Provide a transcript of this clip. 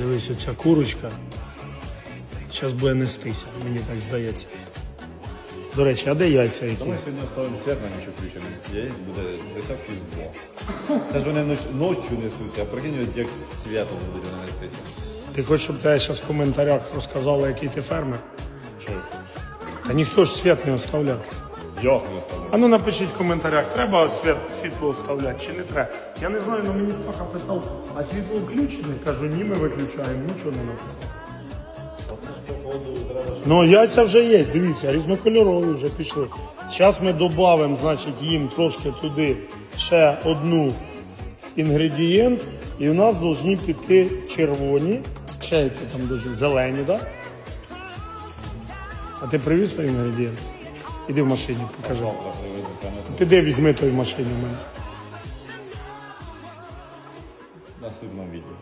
Дивись, оця курочка. Зараз буде нестися, мені так здається. До речі, а де яйця які? Ми сьогодні ставимо свят на ніч включений. Яєць буде десятків з двох. Це ж вони ноч- ночі несуться, а прикинь, як свято буде нанестися. Ти хочеш, щоб тебе зараз в коментарях розказали, який ти фермер? Що? Та ніхто ж свят не оставляв. Як не ставимо? А ну напишіть в коментарях, треба свят, світло оставляти чи не треба. Я не знаю, але мені птаха питав, а світло включене? Кажу, ні, ми виключаємо, нічого не написано. Ну, яйця вже є, дивіться, різнокольорові вже пішли. Зараз ми додамо, значить, їм трошки туди ще одну інгредієнт, і у нас повинні піти червоні, ще які там дуже зелені, так? Да? А ти привіз той інгредієнт? Іди в машині, покажи. Піди візьми той в машині в мене. Наступному відео.